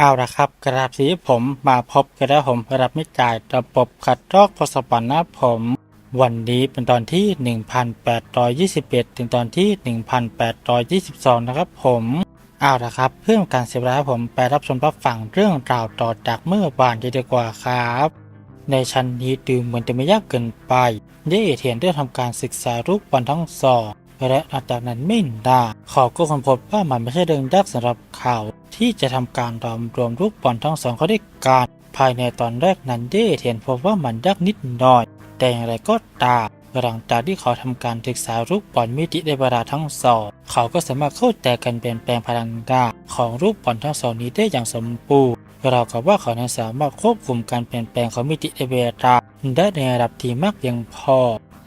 เอาละครับ กราบสีผมมาพบกันแล้วผมรับไม่จ่ายระบบขัดลอกพสปอนนะผม วันนี้เป็นตอนที่ 1821 ถึงตอนที่ 1822 นะครับผมเอาละครับ เพื่อการเสียเวลาผมไปรับชมรับฟังเรื่องราวต่อจากเมื่อวานจะดีกว่าครับ ในชั้นนี้ดูเหมือนจะไม่ยากเกินไป เย่เทียนได้ทำการศึกษารูปบอลทั้งสอง และหลังจากนั้นไม่นานเขาก็ค้นพบว่ามันไม่ใช่เรื่องยากสำหรับเขาที่จะทำการรวมรวมลูกบอลทั้งสองเข้าด้วยกันภายในตอนแรกนั้นเย่เทียนพบว่ามันยากนิดหน่อย แต่อย่างไรก็ตามหลังจากที่เขาทำการศึกษารูปบอลมิติในเวลาทั้งสองเขาก็สามารถเข้าใจการเปลี่ยนแปลงพลังงานของรูปบอลทั้งสองนี้ได้อย่างสมบูรณ์เรากับว่าเขานั้นสามารถควบคุมการเปลี่ยนแปลงของมิติในเวลาได้ในระดับที่มากเพียงพอ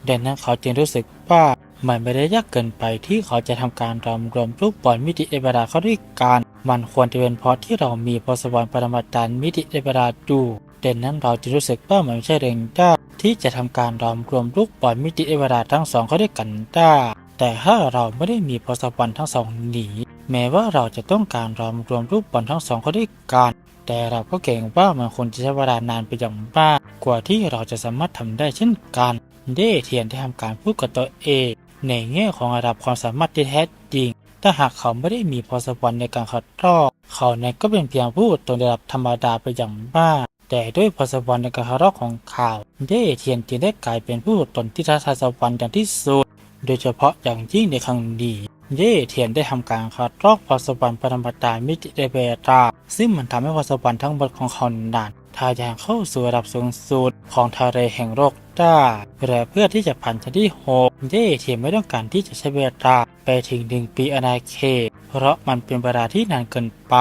ดังนั้นเขาจึงรู้สึกว่า มันไม่ได้ยากเกินไปที่เขาจะทำการรวมรวมรูปบอลมิติในเวลาเข้าด้วยกัน มันควรจะเป็นเพราะที่เรามีพรสวรรค์ปรมาจารย์มิติในเวลาอยู่ดังนั้นเราจะรู้สึกว่ามันไม่ใช่เรื่องยากที่จะทำการรวมรวมลูกบอลมิติในเวลาทั้งสองเข้าด้วยกันได้แต่ถ้าเราไม่ได้มีพรสวรรค์ทั้งสองหนีแม้ว่าเราจะต้องการรวมรวมรูปบอลทั้งสองเข้าด้วยกันแต่เราก็เกรงว่ามันคงจะใช้เวลานานไปอย่างมากกว่าที่เราจะสามารถทำได้เช่นกัน เด้เทียนได้ทำการพูดกับตัวเอง ในแง่ของระดับความสามารถที่แท้จริง ถ้าหากเขาไม่ได้มีพรสวรรค์ในการขัดลอกเขานั้นก็เป็นเพียงผู้ตนระดับธรรมดาไปอย่างมาก แต่ด้วยพรสวรรค์ในการขัดลอกของเขาเด้เทียนจึงได้กลายเป็นผู้ตนที่ท้าทายสวรรค์อย่างที่สุด โดยเฉพาะอย่างยิ่งในครั้งนี้ เย่เทียนได้ทำการคัดลอกพรสวรรค์ปรมาจารย์มิติเดเบตา ซึ่งมันทำให้พรสวรรค์ทั้งหมดของเขานั้นทายานเข้าสู่ระดับสูงสุดของทะเลแห่งโลกได้และเพื่อที่จะผ่านชั้นที่หกเย่เทียนไม่ต้องการที่จะใช้เวลาไปถึงหนึ่งปีอนาเขตเพราะมันเป็นเวลาที่นานเกินไป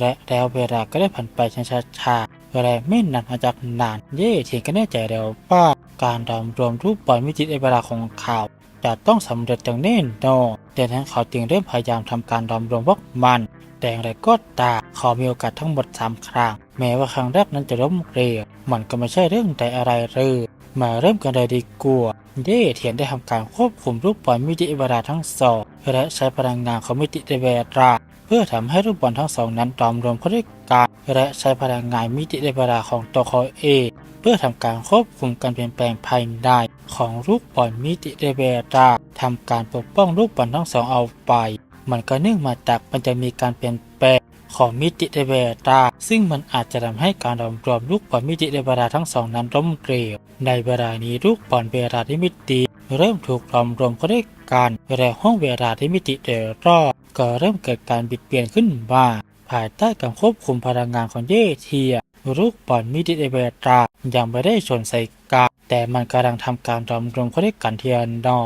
และแล้วเวลาก็ได้ผ่านไปช้าๆและไม่นานมาจากนาน เย่เทียนก็แน่ใจแล้วว่าการรวมรวมรูปบอลมิจิในเวลาของเขา จะต้องสำเร็จอย่างแน่นอนดังนั้นเขาจึงเริ่มพยายามทำการรอมรวมพวกมัน แต่อย่างไรก็ตามเขามีโอกาสทั้งหมด3ครั้งแม้ว่าครั้งแรกนั้นจะล้มเหลวมันก็ไม่ใช่เรื่องใดอะไรเลยมาเริ่มกันเลยดีกว่าเย่เทียนได้ทำการควบคุมรูปบอลมิติเวลาทั้งสองและใช้พลังงานของมิติเวลา เพื่อทำให้รูปบอลทั้งสองนั้นรวมรวมเข้าด้วยกันและใช้พลังงานมิติเวลาของตัวเขาเองเพื่อทำการควบคุมการเปลี่ยนแปลงภายในของรูปบอลมิติเวลาทำการปกป้องรูปบอลทั้งสองเอาไป มันก็เนื่องมาจากมันจะมีการเปลี่ยนแปลงของมิติเดเวตาซึ่งมันอาจจะทำให้การรวมรวมลูกบอลมิติเดเวลาทั้งสองนั้นล้มเหลวในเวลานี้ลูกบอลเวลาที่มิติ เริ่มถูกรวมรวมเข้าด้วยกันและห้องเวลาที่มิติเดรอ ก็เริ่มเกิดการบิดเบี้ยนขึ้นมาภายใต้การควบคุมพลังงานของเยเทียลูกบอลมิดิเดเบตายังไม่ได้ชนใส่กาแต่มันกำลังทำการรวมรวมเข้าด้กันเทียนนอ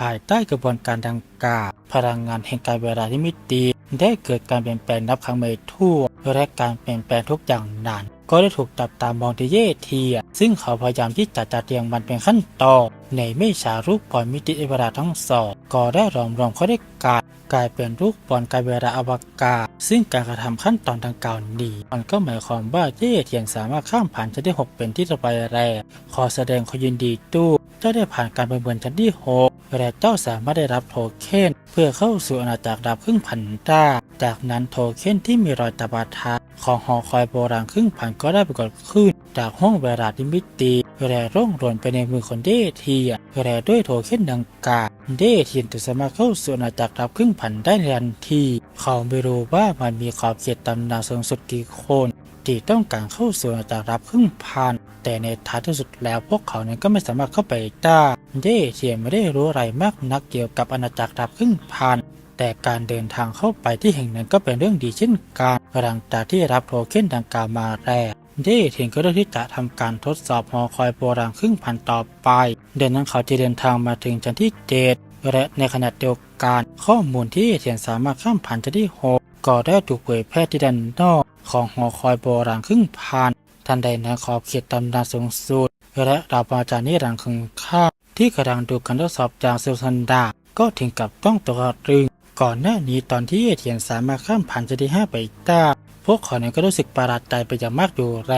ภายใต้กระบวนการดังกล่าวพลังงานแห่งการเวลาที่มิติ ได้เกิดการเปลี่ยนแปลงนับครั้งไม่ถ้วนและการเปลี่ยนแปลงทุกอย่างนั้นก็ได้ถูกจับตามองที่เย่เทีย ซึ่งเขาพยายามที่จะจัดเรียงมันเป็นขั้นตอนในไม่ช้ารูปบอลมิติเวลาทั้งสองก็ได้รวมรวมเขาได้กลายกลายเป็นรูปบอลการเวลาอวกาศ ซึ่งการกระทำขั้นตอนดังกล่าวนี้มันก็หมายความว่าเย่เทียนสามารถข้ามผ่านชั้นที่หกเป็นที่ต่อไปแรกขอแสดงความยินดีตู้เจ้าได้ผ่านการประเมินชั้นที่หก และเจ้าสามารถได้รับโทเค็นเพื่อเข้าสู่อาณาจักรดาวครึ่งพันต้า จากนั้นโทเค็นที่มีรอยตะบาทะของหอคอยโบราณครึ่งพันก็ได้ปรากฏขึ้น จากห้องเวลาที่มิติและร่องรนไปในมือของเดเทียและด้วยโทเค็นดังกล่าวเดเทียนจะสามารถเข้าสู่อาณาจักรดาวครึ่งพันได้ทันที เขาไม่รู้ว่ามันมีขอบเขตตำนานสูงสุดกี่คน ที่ต้องการเข้าสู่อาณาจักรรับครึ่งพันแต่ในท้ายที่สุดแล้วพวกเขานั้นก็ไม่สามารถเข้าไปได้เย่เทียนไม่ได้รู้อะไรมากนักเกี่ยวกับอาณาจักรรับครึ่งพันแต่การเดินทางเข้าไปที่แห่งนั้นก็เป็นเรื่องดีเช่นกันหลังจากที่รับโทเค็นดังกล่าวมาแรกเย่เทียนก็เลือกที่จะทำการทดสอบหอคอยโบราณครึ่งพันต่อไป เดินนั้นเขาจะเดินทางมาถึงชั้นที่เจ็ดและในขณะเดียวกันข้อมูลที่เทียนสามารถข้ามผ่านชั้นที่หกก็ได้ถูกเผยแพร่ที่ด้านนอก ของหอคอยโบราณครึ่งพันทันใดนั้นขอบเขตตำนานสูงสุดและดาวปาจานิรันดร์คึงค่าที่กำลังดูการทดสอบจากเซลซันดา ก็ถึงกับต้องตัวตรึง ก่อนหน้านี้ตอนที่เทียนสามารถข้ามผ่านชั้นที่ห้าไปได้พวกเขาเนี่ยก็รู้สึกประหลาดใจไปอย่างมากอยู่แล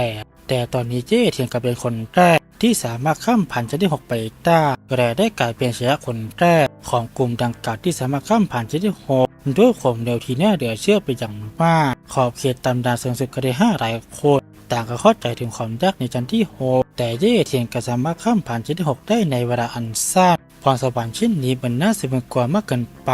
แต่ตอนนี้เจ้เทียนกลายเป็นคนแรกที่สามารถข้ามผ่านชั้นที่หกไปได้และได้กลายเป็นชายะคนแรกของกลุ่มดังกล่าวที่สามารถข้ามผ่านชั้นที่หก ด้วยความเร็วที่น่าเหลือเชื่อไปอย่างมาก ขอบเขตตำนาสูงสุดก็ได้ห้าหลายคนต่างก็เข้าใจถึงความยากในชั้นที่หกแต่เย่เทียนก็สามารถข้ามผ่านชั้นที่หกได้ในเวลาอันสั้นพรสวรรค์เช่นนี้มันน่าเสียกว่ามากเกินไป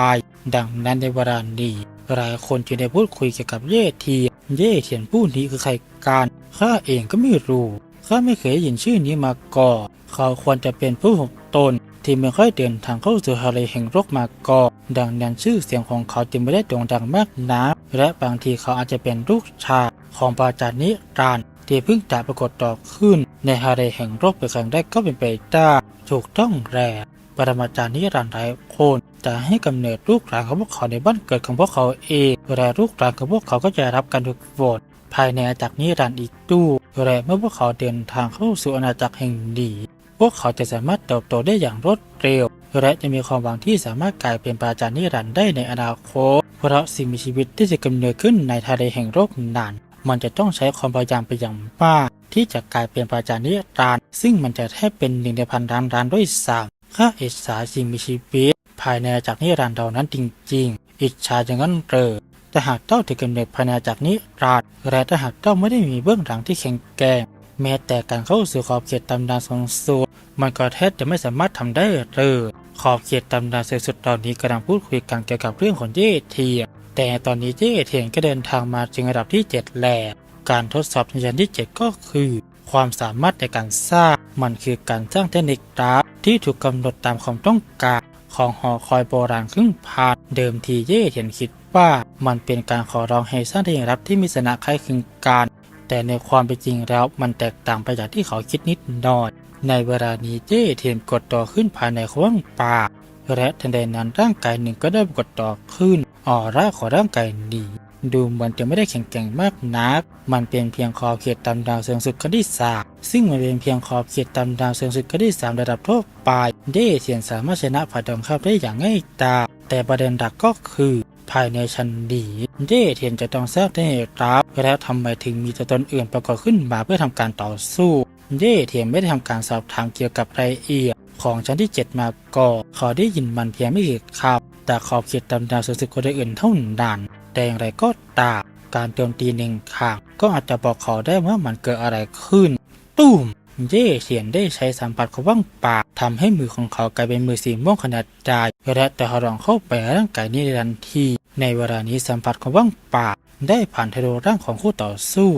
ดังนั้นในเวลานี้หลายคนจึงได้พูดคุยเกี่ยวกับเย่เทียนเย่เทียนผู้นี้คือใครกันข้าเองก็ไม่รู้ข้าไม่เคยได้ยินชื่อนี้มาก่อนเขาควรจะเป็นผู้หกตน ที่ไม่ค่อยเดินทางเข้าสู่ทะเลแห่งโรคมาก่อนดังนั้นชื่อเสียงของเขาจึงไม่ได้โด่งดังมากนักและบางทีเขาอาจจะเป็นลูกชายของปราจารย์นิรันดร์ที่เพิ่งจะปรากฏต่อขึ้น ในทะเลแห่งโรคเป็นครั้งแรกก็เป็นไปได้ถูกต้องแร่ปรมาจารย์นิรันดร์หลายคนจะให้กำเนิดลูกหลานของพวกเขาในบ้านเกิดของพวกเขาเองและลูกหลานของพวกเขาก็จะรับการฝึกฝนภายในอาณาจักรนิรันดร์อีกด้วยและเมื่อพวกเขาเดินทางเข้าสู่อาณาจักรแห่งดี พวกเขาจะสามารถเติบโตได้อย่างรวดเร็ว และจะมีความหวังที่สามารถกลายเป็นปราจารย์นิรันดร์ได้ในอนาคต เพราะสิ่งมีชีวิตที่จะกำเนิดขึ้นในทะเลแห่งโลกนั้นมันจะต้องใช้ความพยายามไปอย่างมากที่จะกลายเป็นปราจารย์นิรันดร์ซึ่งมันจะแทบเป็นหนึ่งในพันล้านล้านด้วยซ้ำค่าอิจฉาสิ่งมีชีวิต ภายในอากนิรันดร์เหล่านั้นจริง ๆ อิจฉาอย่างนั้นเรอแต่หากเจ้าถือกำเนิดภายในอากนิรันดร์และถ้าหากเจ้าไม่ได้มีเบื้องหลังที่แข็งแกร่ง แม้แต่การเข้าสู่ขอบเขตตำนานสูงสุดมันก็แทบจะไม่สามารถทำได้เลยขอบเขตตำนานสูงสุดตอนนี้กำลังพูดคุยกันเกี่ยวกับเรื่องของเย่เทียนแต่ตอนนี้เย่เทียนก็เดินทางมาถึงระดับที่ 7 แล้วการทดสอบในชั้นที่ 7 ก็คือ ความสามารถในการสร้าง มันคือการสร้างเทคนิคดราฟที่ถูกกำหนดตามความต้องการของหอคอยโบราณครึ่งพันเดิมทีเย่เทียนคิดว่ามันเป็นการขอร้องให้สร้างเทคนิครับที่มีสนะคล้ายคลึงกัน แต่ในความเป็นจริงแล้วมันแตกต่างไปจากที่เขาคิดนิดหน่อย ในเวลานี้เจ้เทียนกดต่อขึ้นภายในข้างปากและทันใดนั้นร่างกายหนึ่งก็ได้กดต่อขึ้นออร่าของร่างกายนี้ดูเหมือนจะไม่ได้แข็งแกร่งมากนัก มันเป็นเพียงขอบเขตตำดาวเชิงสุดขั้นที่สามซึ่งมันเป็นเพียงขอบเขตตำดาวเชิงสุดขั้นที่สามระดับทั่วไป เด้เทียนสามารถชนะผ่านดงคาบได้อย่างง่ายดาย แต่ประเด็นหลักก็คือภายในชั้นดีเย่เทียนจะต้องทราบได้รับแล้วทำไมถึงมีตัวตนอื่นประกอบขึ้นมาเพื่อทำการต่อสู้เย่เทียนไม่ได้ทำการสอบถามเกี่ยวกับรายละเอียดของชั้นที่ 7 มาก่อนขาได้ยินมันเพียงไม่กี่คำแต่ขอบเขตตำนานสุดๆคนอื่นเท่านั้นแต่อย่างไรก็ตามการโจมตีหนึ่งครั้งก็อาจจะบอกเขาได้ว่ามันเกิดอะไรขึ้น ตุ้ม เย่เฉียนได้ใช้สัมผัสของว่างปากทำให้มือของเขากลายเป็นมือสีม่วงขนาดใหญ่และแต่เขาลองเข้าไปในร่างกายนี้ทันที ในเวลานี้สัมผัสของว่างปากได้ผ่านทะลุร่างของคู่ต่อสู้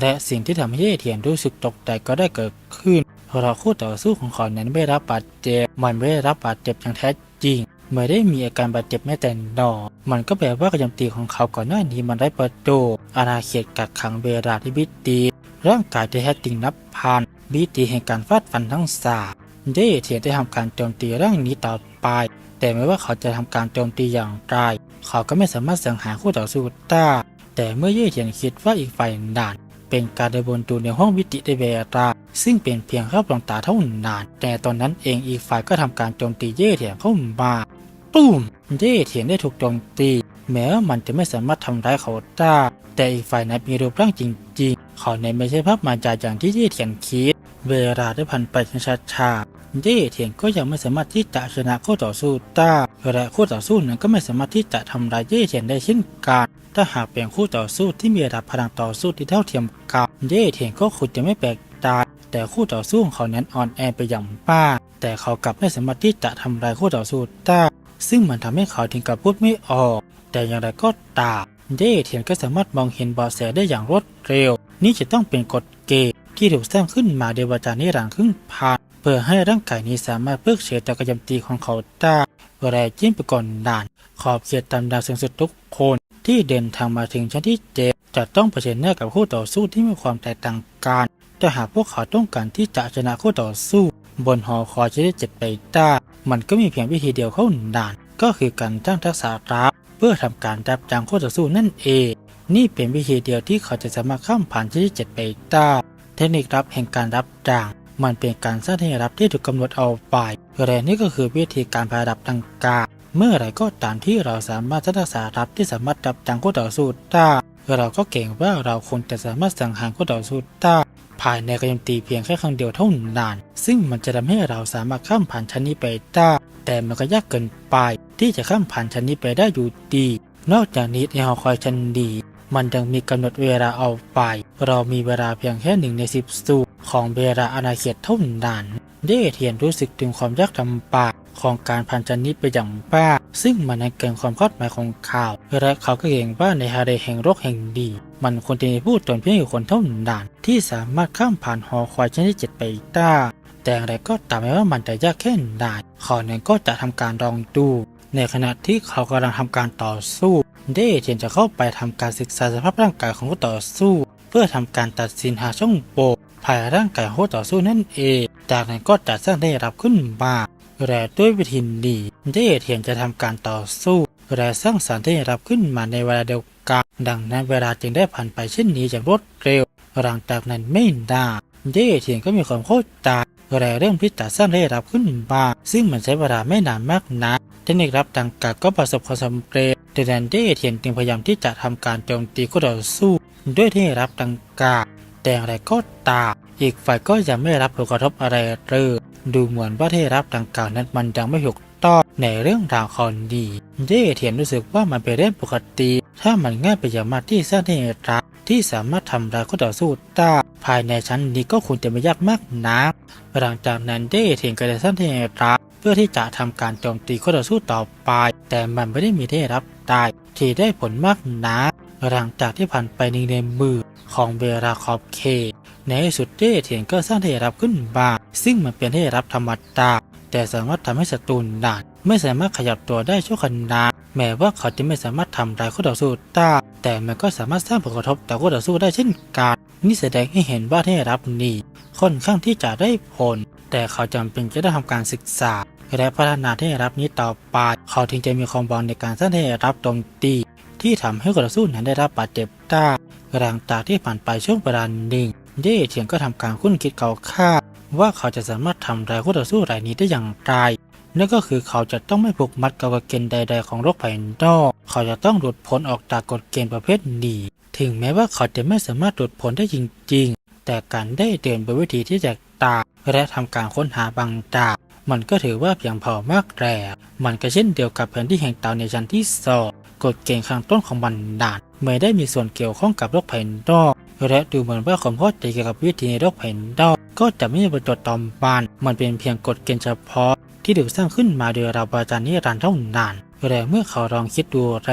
และสิ่งที่ทำให้เย่เทียนรู้สึกตกใจก็ได้เกิดขึ้นเพราะคู่ต่อสู้ของเขานั้นไม่รับบาดเจ็บ มันไม่ได้รับบาดเจ็บอย่างแท้จริง ไม่ได้มีอาการบาดเจ็บแม้แต่นอมันก็แปลว่ากรโจมตีของเขาก่อนหน้านี้มันได้ประตูอาณาเขตกักขังเวลาที่บิดตีร่างกายที่แท้จริงนับพัน บิตีแห่งการฟาดฟันทั้งสามเย่เทียนได้ทำการโจมตีร่างนี้ต่อไป แต่ไม่ว่าเขาจะทำการโจมตีอย่างไร เขาก็ไม่สามารถสังหารคู่ต่อสู้ได้แต่เมื่อเย่เทียนคิดว่าอีกฝ่ายด่าน เป็นการเดินบนตูในห้องวิติได้เวลาซึ่งเป็นเพียงแค่ปลองตาเท่านั้นแต่ตอนนั้นเองอีกฝ่ายก็ทำการโจมตีเย่เทียนเข้ามาตุ้มเย่เทียนได้ถูกโจมตีแม้ว่ามันจะไม่สามารถทำร้ายเขาได้แต่อีกฝ่ายนั้นมีรูปร่างจริง ๆ เขาในไม่ใช่ภาพมาจาอย่างที่เย่เทียนคิด เวลาได้ผ่านไปช้าๆเย่เทียนก็ยังไม่สามารถที่จะชนะคู่ต่อสู้ได้และคู่ต่อสู้นั้นก็ไม่สามารถที่จะทำร้ายเย่เทียนได้เช่นกันถ้าหากเป็นคู่ต่อสู้ที่มีระดับพลังต่อสู้ที่เท่าเทียมกันเย่เทียนก็คงจะไม่แปลกใจแต่คู่ต่อสู้ของเขานั้นอ่อนแอไปอย่างมากแต่เขากลับไม่สามารถที่จะทำลายคู่ต่อสู้ได้ซึ่งมันทำให้เขาถึงกับพูดไม่ออก แต่อย่างไรก็ตามเย่เทียนก็สามารถมองเห็นเบาะแสได้อย่างรวดเร็ว นี่จะต้องเป็นกฎ ที่ถูกสร้างขึ้นมาโดยวาจานิรันดร์ครึ่งพันเพื่อให้ร่างกายนี้สามารถเพิกเฉยต่อการโจมตีของเขาได้เวลาจิ้มไปก่อนด่าน ขอบเขตตามดาวสูงสุดทุกคนที่เดินทางมาถึงชั้นที่เจ็ดจะต้องเผชิญหน้ากับคู่ต่อสู้ที่มีความแตกต่างกันแต่หากพวกเขาต้องการที่จะชนะคู่ต่อสู้ บนหอคอยจะได้เจ็ดไปได้มันก็มีเพียงวิธีเดียวเข้าด่าน ก็คือการจ้างทักษะรับเพื่อทำการดับจังคู่ต่อสู้นั่นเอง นี่เป็นวิธีเดียวที่เขาจะสามารถข้ามผ่านชั้นที่เจ็ดไปได้ ทคนิครับแห่งการรับจ้าง มันเป็นการสร้างเทคนิครับที่ถูกกำหนดเอาไปและนี่ก็คือวิธีการพาดับดังกล่าวเมื่อไรก็ตามที่เราสามารถสร้างทักษะรับที่สามารถดับจังคู่ต่อสู้ได้เราก็เก่งว่าเราคงจะสามารถสังหารคู่ต่อสู้ได้ภายในกรโจมตีเพียงแค่ครั้งเดียวเท่านั้น ซึ่งมันจะทำให้เราสามารถข้ามผ่านชั้นนี้ไปได้ แต่มันก็ยากเกินไป ที่จะข้ามผ่านชั้นนี้ไปได้อยู่ดี นอกจากนี้ในหอคอยชั้นดี มันยังมีกำหนดเวลาเอาไป เรามีเวลาเพียงแค่หนึ่งในสิบสูของเวลาอาณาเขตเท่านั้นเดเทียนรู้สึกถึงความยากลำบากของการพันจันนี้ไปอย่างบ้าซึ่งมันนั้นเกินความคาดหมายของเขาและเขาก็เห็นว่าในฮาเรแห่งโลกแห่งดี มันควรจะมีผู้ตนเพียงอยู่คนเท่านั้นที่สามารถข้ามผ่านหอคอยชนที่เจ็ดไปได้แต่อย่างไรก็ตามแม้ว่ามันจะยากแค่ไหนเขานั้นก็จะทำการลองดู ในขณะที่เขากำลังทำการต่อสู้ เดเทียนจะเข้าไปทำการศึกษาสภาพร่างกายของผู้ต่อสู้ เพื่อทำการตัดสินหาช่องโหว่ภายร่างกายของผู้ต่อสู้นั่นเอง จากนั้นก็จะสร้างได้รับขึ้นมาและด้วยวิธีนี้เดเทียนจะทำการต่อสู้และสร้างสารที่ได้รับขึ้นมาในเวลาเดียวกันดังนั้นเวลาจึงได้ผ่านไปเช่นนี้อย่างรวดเร็วหลังจากนั้นไม่นานเดเทียนก็มีความเข้าใจและเริ่มที่จะสร้างได้รับขึ้นมาซึ่งมันใช้เวลาไม่นานมากนักเทคนิครับดังกล่าวก็ประสบความสำเร็จแต่แดนเดเทียนจึงพยายามที่จะทำการโจมตีคู่ต่อสู้ ด้วยทคนิครับดังกล่าวแต่อย่างไรก็ตามอีกฝ่ายก็ยังไม่รับผลกระทบอะไรเลยดูเหมือนว่าทคนิครับดังกล่าวนั้นมันยังไม่ถูกต้องในเรื่องราวของดีเดเทียนรู้สึกว่ามันเป็นเรื่องปกติ ถ้ามันง่ายไปอย่างมากที่สร้างเทคนิครับที่สามารถทำลายคู่ต่อสู้ได้ภายในชั้นนี้ก็คงจะไม่ยากมากนักหลังจากนั้นเดเทียนก็ได้สร้างเทคนิครับเพื่อที่จะทำการโจมตีคู่ต่อสู้ต่อไป แต่มันไม่ได้มีทคนิครับได้ที่ได้ผลมากนัก หลังจากที่ผ่านไปหนึ่งในมือของเบราคอบเค ในที่สุดเดเทียนก็สร้างเทรับขึ้นมาซึ่งมันเป็นเทคนิครับธรรมดาแต่สามารถทำให้ศัตรูด่านไม่สามารถขยับตัวได้ชั่วขณะแม้ว่าเขาจะไม่สามารถทำลายคู่ต่อสู้ได้แต่มันก็สามารถสร้างผลกระทบต่อคู่ต่อสู้ได้เช่นกันนี่แสดงให้เห็นว่าเทรับนี้ค่อนข้างที่จะได้ผล แต่เขาจำเป็นจะได้ทำการศึกษาและพัฒนาเทรับนี้ต่อไป เขาถึงจะมีความหวังในการสร้างเทรับโจมตี ที่ทำให้คู่ต่อสู้นั้นได้รับบาดเจ็บได้หลังจาที่ผ่านไปช่วงเวลาหนึ่งเย่เทียนก็ทำการคุ้นคิดเขาคาดว่าเขาจะสามารถทำลายคู่ต่อสู้รายนี้ได้อย่างไรนั่นก็คือเขาจะต้องไม่ผูกมัดกับกฎเกณฑ์ใด ๆ ของโลกภายนอก เขาจะต้องหลุดพ้นออกจากกฎเกณฑ์ประเภทนี้ ถึงแม้ว่าเขาจะไม่สามารถหลุดพ้นได้จริง ๆ แต่การได้เดินบนวิธีที่แตกต่างและทำการค้นหาบางจามันก็ถือว่าเพียงพอมากแล้วมันก็เช่นเดียวกับแผนที่แห่งเตาในชั้นที่สอง กฎเกณฑ์ข้างต้นของมันดานไม่ได้มีส่วนเกี่ยวข้องกับโลกภายนอกและดูเหมือนว่าความเข้าใจเกี่ยวกับวิธีในโลกภายนอกก็จะไม่มีประโยชน์ต่อมาน มันเป็นเพียงกฎเกณฑ์เฉพาะ ที่ถูกสร้างขึ้นมาโดยเราบาจานิรันดร์เท่านั้นและเมื่อเขาลองคิดดูแร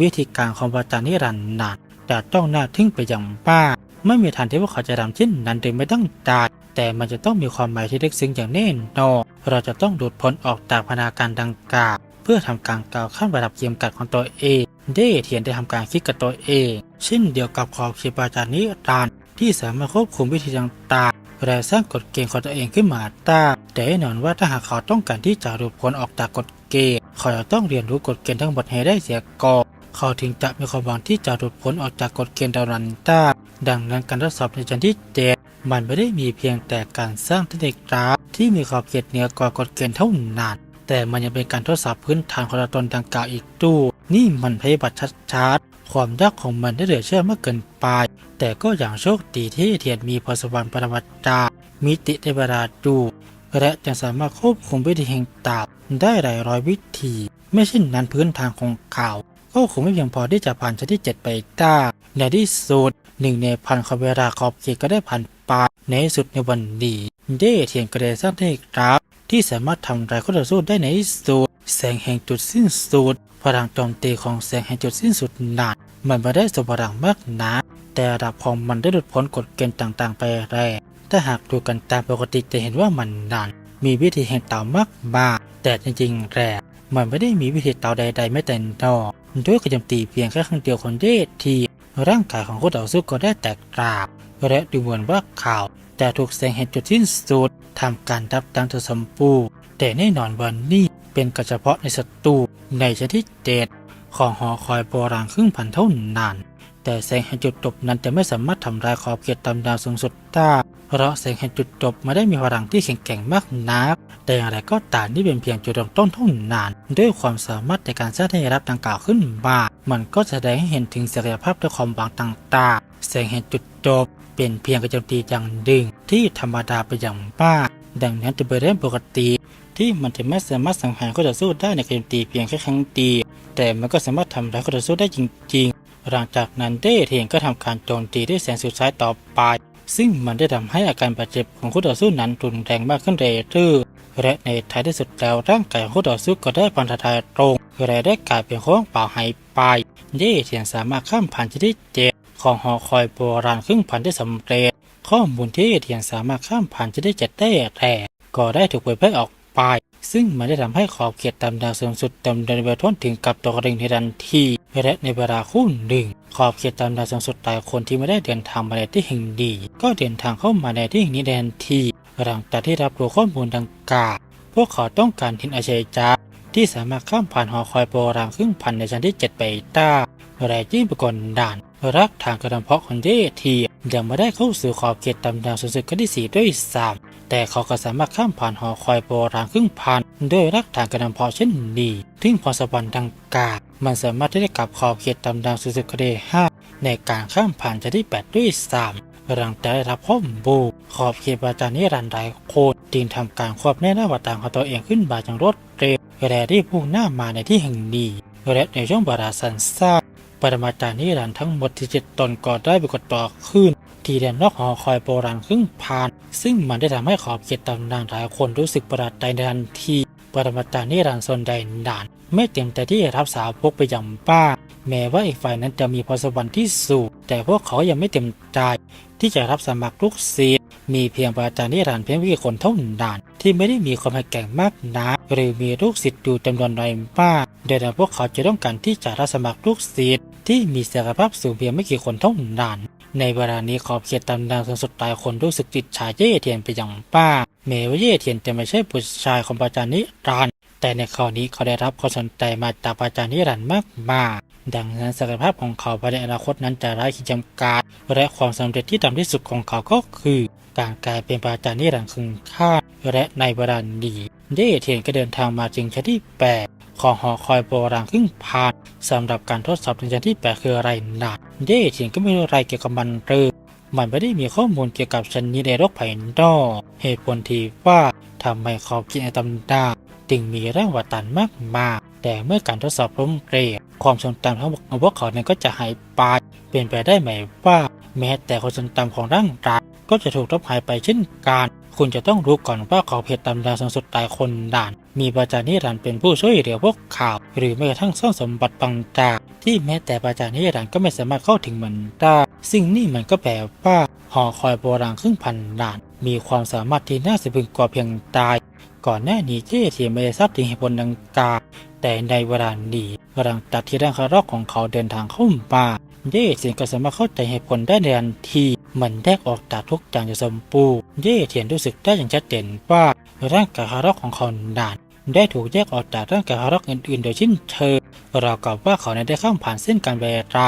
วิธีการของบาจานิรันดร์นั้นจะต้องน่าทึ่งไปอย่างบ้าไม่มีทางที่ว่าเขาจะทำเช่นนั้นโดยไม่ต้องจายแต่มันจะต้องมีความหมายที่ลึกซึ้งอย่างแน่นอนเราจะต้องดูดพ้นออกจากพนาการดังกล่าว เพื่อทำการก้าวข้ามระดับเกมกัดของตัวเองเดเทียนได้ทำการคิดกับตัวเอง เช่นเดียวกับขอบเขตบาจานิรันที่สามารถควบคุมวิธีต่างๆและสร้างกฎเกณฑ์ของตัวเองขึ้นมาได้แต่แน่นอนว่าถ้าหากเขาต้องการที่จะหลุดพ้นออกจากกฎเกณฑ์เขาจะต้องเรียนรู้กฎเกณฑ์ทั้งหมดให้ได้เสียก่อนเขาถึงจะมีความหวังที่จะหลุดพ้นออกจากกฎเกณฑ์เหล่านั้นได้ดังนั้นการทดสอบในชั้นที่เจ็ดมันไม่ได้มีเพียงแต่การสร้างเทคนิคกราฟที่มีขอบเขตเหนือกว่ากฎเกณฑ์เท่านั้น แต่มันยังเป็นการทดสอบพื้นฐานของตัวตนดังกล่าวอีกตู้นี่มันพยาบัตชัดๆ ความยากของมันได้เหลือเชื่อมากเกินไป แต่ก็อย่างโชคดีที่เทียนมีพรสวรรค์ปรมาจารย์มิติในเวลาดูและยังสามารถควบคุมวิธีแห่งตาบได้หลายร้อยวิธี ไม่เช่นนั้นพื้นฐานของข่าวก็คงไม่เพียงพอที่จะผ่านชั้นที่ 7 ไปได้ในที่สุดหนึ่งในพันของเวลาขอบเขตก็ได้ผ่านไปในสุดในวันนี้เดเทียนก็ได้สร้างเทคนิคกราฟ ที่สามารถทำลายคู่ต่อสู้ได้ในที่สุดแสงแห่งจุดสิ้นสุดพลังโจมตีของแสงแห่งจุดสิ้นสุดนั้นมันไม่ได้สมพลังมากนักแต่ระดับของมันได้หลุดพ้นกฎเกณฑ์ต่างๆ ไปแล้วถ้าหากดูกันตามปกติจะเห็นว่ามันนั้นมีวิธีแห่งเต่ามากมากแต่จริงๆแล้วมันไม่ได้มีวิธีเต่าใดๆไม่แต่นอกด้วยกรโจมตีเพียงแค่ครั้งเดียวของเดททีร่างกายของคู่ต่อสู้ก็ได้แตกราบและดูเหมือนว่าข่าวจะถูกแสงแห่งจุดสิ้นสุด ทำการรับดังจะสมบูแต่แน่นอนวันนี้เป็นกระเฉพาะในศัตรูในชั้นที่เจ็ดของหอคอยโบราณครึ่งพันเท่านั้นแต่แสงแห่งจุดจบนั้นจะไม่สามารถทำลายขอบเขตตำดาวสูงสุดได้เพราะแสงแห่งจุดจบไม่ได้มีพลังที่แข็งแกร่งมากนัก แต่อย่างไรก็ตามนี่เป็นเพียงจุดเริ่มต้นเท่านั้นด้วยความสามารถในการสร้างเทรับดังกล่าวขึ้นมา มันก็แสดงให้เห็นถึงศักยภาพและความหวังต่าง แสงแห่งจุดจบ เป็นเพียงกระโจมตีอย่างดึง ที่ธรรมดาไปอย่างมาดังนั้นจะเป็นเรื่องปกติ ที่มันจะไม่สามารถสังหารคู่ต่อสู้ได้ในการโจมตีเพียงแค่ครั้งเดียวแต่มันก็สามารถทำร้ายคู่ต่อสู้ได้จริงๆ หลังจากนั้นเด้เทียนก็ทำการโจมตีด้วยแสงสุดท้ายต่อไป ซึ่งมันได้ทำให้อาการบาดเจ็บของคู่ต่อสู้นั้นรุนแรงมากขึ้นเรื่อยๆและในท้ายที่สุดแล้วร่างกายของคู่ต่อสู้ก็ได้พันธทายตรงและได้กลายเป็นของเปล่าหายไปเย่เทียนสามารถข้ามผ่านชนิดเจ็ด ของหอคอยโบราณครึ่งพันได้สำเร็จ ข้อมูลที่เทียนสามารถข้ามผ่านชนิดเจ็ดได้แต่ก็ได้ถูกเผยแพร่ออกไป ซึ่งมันได้ทำให้ขอบเขตตำแหน่งสูงสุดดำเนินไปทนถึงกับตกเริงในทันทีและในเวลาคู่หนึ่ง ขอบเขตตำแหน่งสูงสุดหลายคนที่ไม่ได้เดินทางมาในที่แห่งดี ก็เดินทางเข้ามาในที่แห่งนี้ในทันทีหลังจากที่รับรู้ข้อมูลดังกล่าวพวกเขาต้องการเห็นอาชัยจักรที่สามารถข้ามผ่านหอคอยโบราณครึ่งพันในชั้นที่ 7 ไปได้และยิ่งไปกว่าด่าน รักทางกระดำเพาะของเดทียังไม่ได้เข้าสู่ขอบเขตตำแหน่งสูงสุดขั้นที่สี่ด้วยซ้ำแต่เขาก็สามารถข้ามผ่านหอคอยโบราณครึ่งพันด้วยรักทางกระดำเพาะเช่นนี้ถึงพรสวรรค์ดังกล่าวมันสามารถที่จะกลับขอบเขตตำแหน่งสูงสุดขั้นที่ห้าในการข้ามผ่านชั้นที่แปดด้วยซ้ำหลังจากได้รับข้อมูลขอบเขตบาจานิรันดร์หลายคนจึงทำการควบแน่หน้าวัตางของตัวเองขึ้นมาอย่างรวดเร็วและรีบพุ่งหน้ามาในที่แห่งนี้และในช่วงเวลาสั้นๆ ปรมาจารย์นิรันดร์ทั้งหมดที่เจ็ดตนก็ได้ปรากฏต่อขึ้น ที่แดนนอกหอคอยโบราณครึ่งพันซึ่งมันได้ทำให้ขอบเขตตำนานหลายคนรู้สึกประหลาดใจในทันทีปรมาจารย์นิรันดร์สนใดด่าน ไม่เต็มใจที่จะรับสาวพกไปยังบ้านแม้ว่าอีกฝ่ายนั้นจะมีพรสวรรค์ที่สูงแต่พวกเขายังไม่เต็มใจที่จะรับสมัครลูกศิษย์ มีเพียงปราจารย์นิรันดร์เพียงไม่กี่คนเท่านั้นที่ไม่ได้มีความแข็งแกร่งมากนักหรือมีลูกศิษย์อยู่จำนวนน้อยมากโดยพวกเขาจะต้องการที่จะรับสมัครลูกศิษย์ที่มีศักยภาพสูงเพียงไม่กี่คนเท่านั้นในเวลานี้ขอบเขตตำนานสูงสุดหลายคนรู้สึกติดชายเย่เทียนไปอย่างป้าแม้ว่าเย่เทียนจะไม่ใช่บุตรชายของปราจารย์นิรันดร์แต่ในคราวนี้เขาได้รับความสนใจมาจากปราจารย์นิรันดร์มากมา ดังนั้นศักยภาพของเขาภายในอนาคตนั้นจะไร้ขีดจำกัดและความสำเร็จที่ต่ำที่สุดของเขาก็คือ การกลายเป็นปรมาจารย์นิรันดร์คึงค่าและในเวลานี้เย่เทียนก็เดินทางมาจึงชั้นที่แปดของหอคอยโบราณครึ่งพันสำหรับการทดสอบถึงชั้นที่แปดคืออะไรนั้นเย่เทียนก็ไม่รู้อะไรเกี่ยวกับมันเลยมันไม่ได้มีข้อมูลเกี่ยวกับชนิดในโลกภายนอกเหตุผลที่ว่าทำไมเขากินไอตำดาจึงมีแรงวัตันมากมากแต่เมื่อการทดสอบล้มเหลวความทรงจำทั้งหมดของพวกเขาเนั้นก็จะหายไปเป็นไปได้ไหมว่า แม้แต่ความทรงจำของร่างกายก็จะถูกลบหายไปเช่นกันคุณจะต้องรู้ก่อนว่าเขอบเขตตำนานสูงสุดตายคนด่าน มีปราจารย์นิรันเป็นผู้ช่วยเหลือพวกข่าว หรือแม้กระทั่งซ่อนสมบัติบางจากที่แม้แต่ปราจารย์นิรันก็ไม่สามารถเข้าถึงมันได้สิ่งนี้มันก็แปลว่าหอคอยโบราณครึ่งพันด่าน มีความสามารถที่น่าสะพึงกว่าเพียงตาย ก่อนหน้านี้เจ้เทียไม่ได้ทราบถึงเหตุผลดังกล่าว แต่ในเวลานี้หลังจากที่ร่างคารอกของเขาเดินทางเข้ามาเย่เทียนก็สามารถเข้าใจเหตุผลได้ในทันทีมันแยกออกจากทุกอย่างจะสมบูรณ์เย่เทียนรู้สึกได้อย่างชัดเจนว่าร่างกายคารอกของเขานานได้ถูกแยกออกจากร่างกายคารอกอื่นๆ โดยชิ้นเชิงรากับว่าเขาได้ข้ามผ่านเส้นการเวลา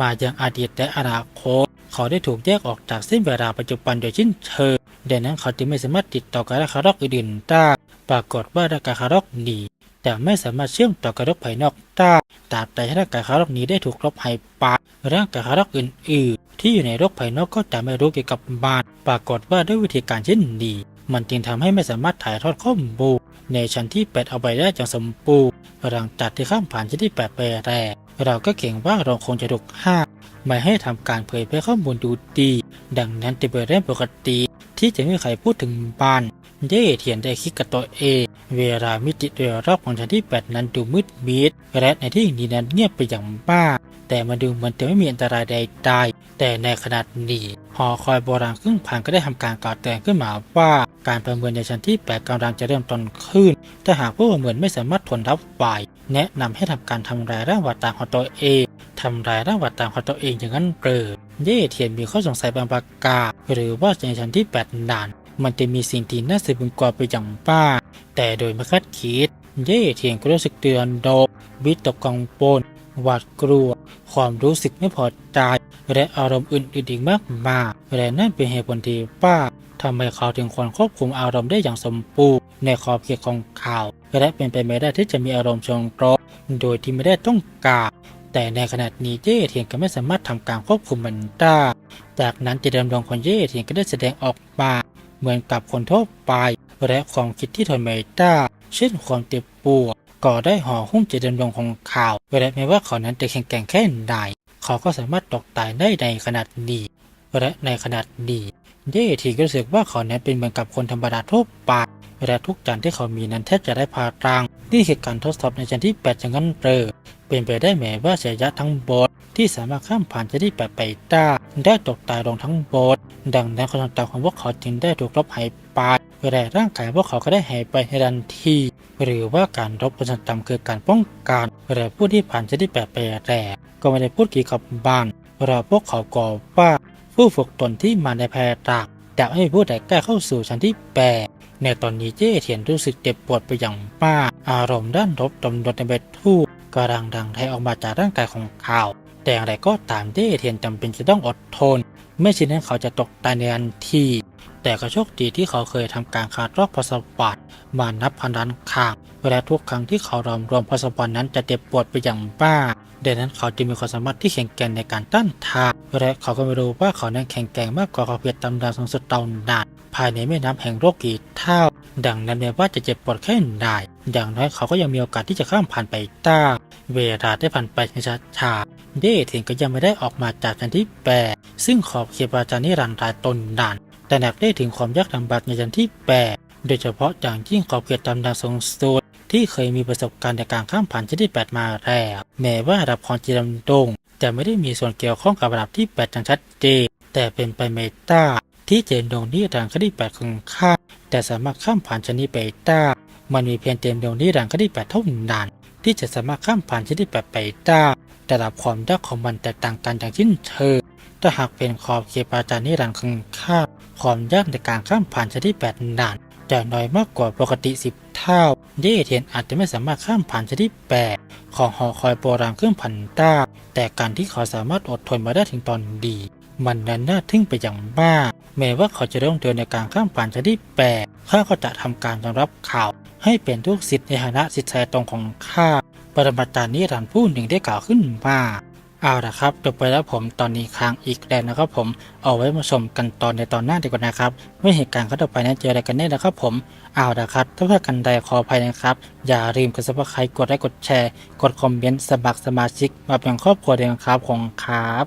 มายังอดีตและอนาคตเขาได้ถูกแยกออกจากเส้นเวลาปัจจุบันโดยชิ้นเชิงดังนั้นเขาจึงไม่สามารถติดต่อกับร่างคารอกอื่นๆได้ปรากฏว่าร่างกายคารอกหนี แต่ไม่สามารถเชื่อมต่อกับโลกภายนอกได้ตราบใดที่ร่างกายคารอกนี้ได้ถูกลบหายไปร่างกายคารอกอื่นๆ ที่อยู่ในโลกภายนอกก็จะไม่รู้เกี่ยวกับมันปรากฏว่าด้วยวิธีการเช่นนี้มันจึงทำให้ไม่สามารถถ่ายทอดข้อมูลในชั้นที่แปดเอาไปได้อย่างสมบูรณ์หลังจากที่ข้ามผ่านชั้นที่แปดไปแรกเราก็เก่งว่าเราคงจะถูกห้ามไม่ให้ทำการเผยแพร่ข้อมูลดูดี ดังนั้นจะเป็นเรื่องปกติที่จะไม่มีใครพูดถึงบ้าน เย่เทียนได้คิดกับตัวเอง เวลามิติโดยรอบของชั้นที่ 8 นั้นดูมืดมิดและในที่นี้นั้นเงียบไปอย่างมาแต่มาดูเหมือนจะไม่มีอันตรายใดๆแต่ในขณะนี้หอคอยโบราณครึ่งพันก็ได้ทำการกล่าวเตือนขึ้นมาว่า การประเมินในชั้นที่ 8กำลังจะเริ่มต้นขึ้น ถ้าหากผู้ประเมินไม่สามารถทนรับไหวแนะนำให้ทำการทำลายร่างวัตตาของตัวเองทำลายร่างวัตตาของตัวเองอย่างนั้นเปล่าเย่เทียนมีข้อสงสัยบางประการหรือว่าในชั้นที่ 8นาน มันจะมีสิ่งที่น่าสืบกว่าไปอย่างป้า แต่โดยไม่คาดคิด เย่เทียนก็รู้สึกเตือนโดบวิตกกังวลหวาดกลัว ความรู้สึกไม่พอใจ และอารมณ์อื่นๆอีกมากมายและนั่นเป็นเหตุผลที่ป้าทำไมเขาถึงควรควบคุมอารมณ์ได้อย่างสมบูรณ์ในขอบเขตของเขาและเป็นไปไม่ได้ที่จะมีอารมณ์ชงกรบโดยที่ไม่ได้ต้องการแต่ในขณะนี้เย่เทียนก็ไม่สามารถทำการควบคุมมันได้ จากนั้นจิตดำรงของเย่เทียนก็ได้แสดงออกมา เหมือนกับคนทั่วไป และความคิดที่ทนไม่ได้เช่นความเจ็บปวดก็ได้ห่อหุ้มจิตดำรงของข่าวและแม้ว่าเขานั้นจะแข็งแกร่งแค่ไหนเขาก็สามารถตกตายได้ในขนาดนี้และในขนาดนี้เย่ทีก็รู้สึกว่าเขานั้นเป็นเหมือนกับคนธรรมดาทั่วไปและทุกจานที่เขามีนั้นแทบจะได้พาตังนี่คือการทดสอบในชั้นที่8อย่างนั้นเรอเป็นไปได้แม้ว่าเสียยะทั้งหมด ที่สามารถข้ามผ่านชั้นที่8ไปได้ได้ตกตายลงทั้งหมดดังนั้นความต่างของพวกเขาจึงได้ถูกลบหายไปแต่ร่างกายพวกเขาก็ได้หายไปในทันทีหรือว่าการรบประชันต่ำคือการป้องกันแต่ผู้ที่ผ่านชั้นที่8ไปแรกก็ไม่ได้พูดกี่กับบ้านเราพวกเขาก่อว่าผู้ฝึกตนที่มาในแพรตากจะไม่มีผู้ใดกล้าเข้าสู่ชั้นที่แปดในตอนนี้เจ้เทียนรู้สึกเจ็บปวดไปอย่างมาก อารมณ์ด้านลบตำรวจในเบ็ดทู่กำลังดังไทยออกมาจากร่างกายของเขา แต่อย่างไรก็ตามเจ้เทียนจำเป็นจะต้องอดทน ไม่เช่นนั้นเขาจะตกตายในทันที แต่ก็โชคดีที่เขาเคยทำการขาดรอบพอสวัสดมานับพันล้านครั้งและทุกครั้งที่เขารวมรวมพอสวัสดนั้นจะเจ็บปวดไปอย่างบ้าดังนั้นเขาจึงมีความสามารถที่แข็งแกร่งในการต้านทานและเขาก็ไม่รู้ว่าเขานั้นแข็งแกร่งมากกว่าเขาเพียรตำนาสูงสุดเต่านานภายในแม่น้ำแห่งโลกกี่เท่า ดังนั้นแม้ว่าจะเจ็บปวดแค่ไหนอย่างน้อยเขาก็ยังมีโอกาสที่จะข้ามผ่านไปได้ เวลาได้ผ่านไปช้าช้าๆเย่ถิงก็ยังไม่ได้ออกมาจากชั้นที่แปดซึ่งขอบเขตปราจานิรันดร์ตนนานแต่หนักได้ถึงความยากลำบากในชั้นที่แปดโดยเฉพาะอย่างยิ่งขอบเขตตำนานสูงสุดที่เคยมีประสบการณ์ในการข้ามผ่านชั้นที่ 8 มาแล้วแม้ว่าระดับของจีดำดงจะไม่ได้มีส่วนเกี่ยวข้องกับระดับที่ 8 อย่างชัดเจนแต่เป็นไปไม่ได้ที่เจนดงนี้ดังคดี8ของข้าแต่สามารถข้ามผ่านชั้นนี้ไปได้มันมีเพียงเจนดงนี้ดังคดี8เท่านั้น ที่จะสามารถข้ามผ่านชั้นที่8ไปได้แต่ระดับความยากของมันแตกต่างกันอย่างสิ้นเชิงถ้าหากเป็นขอบเขตปราจานิรันดร์ของข้าความยากในการข้ามผ่านชั้นที่8นานจะน้อยมากกว่าปกติ 10 เท่า เย่เทียนอาจจะไม่สามารถข้ามผ่านชั้นที่8ของหอคอยโบราณเครื่องพันต้า แต่การที่เขาสามารถอดทนมาได้ถึงตอนดี มันนั้นน่าทึ่งไปอย่างมาก แม้ว่าเขาจะต้องเดินในการข้ามผ่านชั้นที่8ข้าก็จะทำการยอมรับข่าว ให้เป็นทุกสิทธิ์ในฐานะสิทธิชายตรงของข้าปรมาจารย์นิรันดร์ผู้หนึ่งได้กล่าวขึ้นมาเอาละครับจบไปแล้วผมตอนนี้ค้างอีกแล้วนะครับผมเอาไว้มาชมกันตอนในตอนหน้าดีกว่านะครับว่าเหตุการณ์เขาต่อไปนั้นเจออะไรกันแน่นะครับผมเอาละครับ ถ้าเพื่อกันใดขออภัยนะครับ อย่าลืมกดซับสไครต์กดไลค์กดแชร์ กดคอมเมนต์สมัครสมาชิก มาเป็นครอบครัวเดียวกันครับของครับ